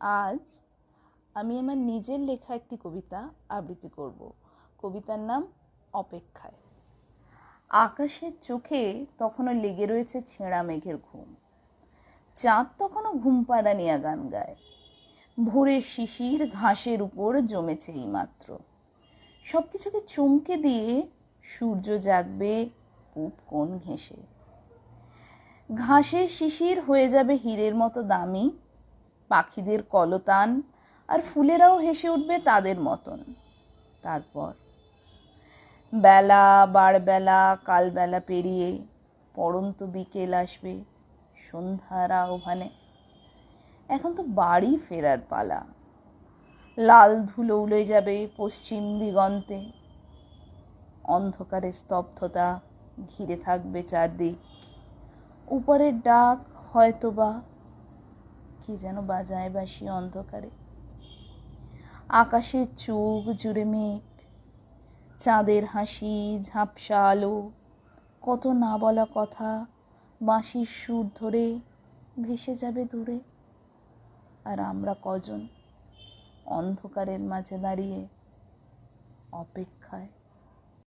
আজ আমি আমার নিজের লেখা একটি কবিতা আবৃত্তি করব। কবিতার নাম অপেক্ষায়। আকাশের চোখে তখনও লেগে রয়েছে ছেঁড়া মেঘের ঘুম। চাঁদ তখনও ঘুম পাড়া নিয়ে গান গায়। ভোরের শিশির ঘাসের উপর জমেছে এইমাত্র সব কিছুকে চমকে দিয়ে সূর্য জাগবে পূব কোণ ঘেঁষে। ঘাসের শিশির হয়ে যাবে হীরের মতো দামি পাখিদের কলতান আর ফুলেরাও হেসে উঠবে তাদের মতন। তারপর বেলা, বারবেলা, কালবেলা পেরিয়ে পড়ন্ত বিকেল আসবে, সন্ধ্যার আহ্বানে। এখন তো বাড়ি ফেরার পালা। লাল ধুলো উলে যাবে পশ্চিম দিগন্তে। অন্ধকারের স্তব্ধতা ঘিরে থাকবে চারদিক। উপরের ডাক হয়তোবা কি যেন বাজায় বাসি অন্ধকারে। আকাশের চোখ জুড়ে মেঘ, চাঁদের হাসি, ঝাপসা আলো, কত না বলা কথা বাঁশির সুর ধরে ভেসে যাবে দূরে। আর আমরা কজন অন্ধকারের মাঝে দাঁড়িয়ে অপেক্ষায়?